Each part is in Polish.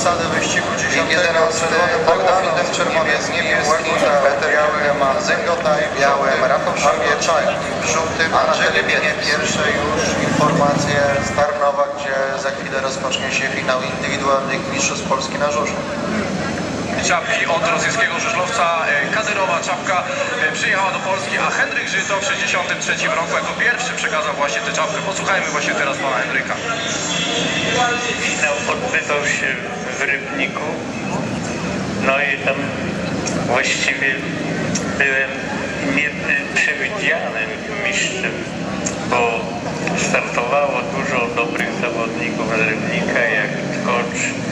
obsady wyścigu 10 11 Bogdanów, Czerwoniec, niebieski, Peter Biały, Zęgotaj, białym, Rafał Szarwieczaj, żółtym, Andrzej Lebienie, pierwsze już informacje z Tarnowa, gdzie za chwilę rozpocznie się finał indywidualnych mistrzostw Polski na żużlu. Czapki od rosyjskiego żużlowca e, Kadyrowa czapka e, przyjechała do Polski, a Henryk Żyto w 63 roku jako pierwszy przekazał właśnie tę czapkę. Posłuchajmy właśnie teraz pana Henryka. Finał odbywał się w Rybniku. No i tam właściwie byłem nieprzewidzianym mistrzem, bo startowało dużo dobrych zawodników z Rybnika, jak Tkocz,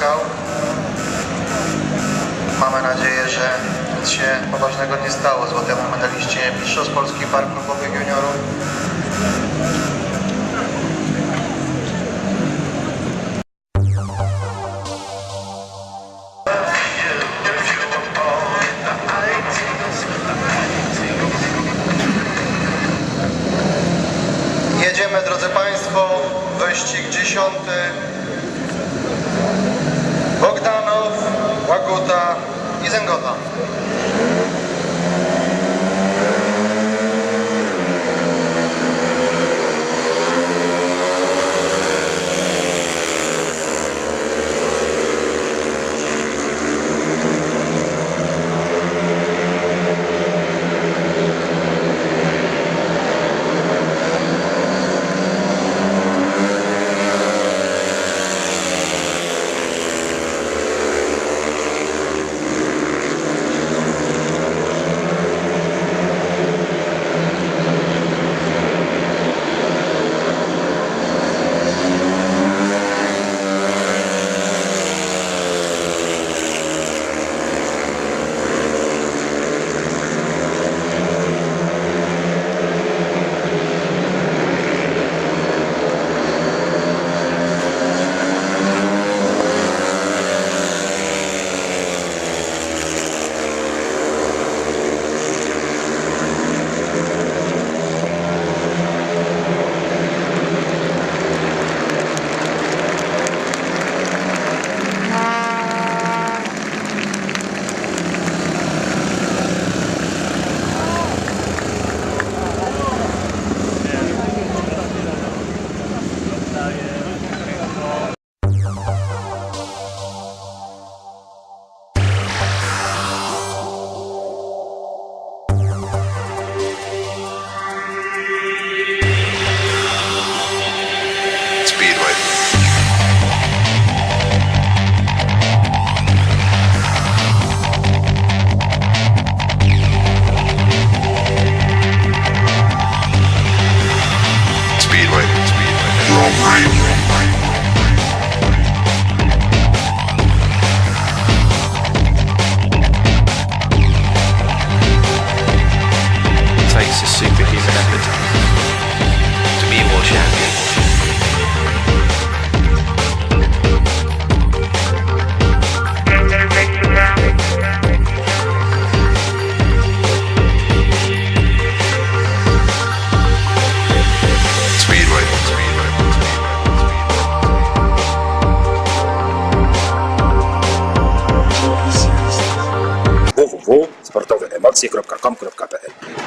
odzyskał. Mamy nadzieję, że nic się poważnego nie stało złotemu medaliście Mistrzostw Polski Park Klubowych Juniorów. Łaguta i takes a बहुत सी क्रॉप का कम क्रॉप का है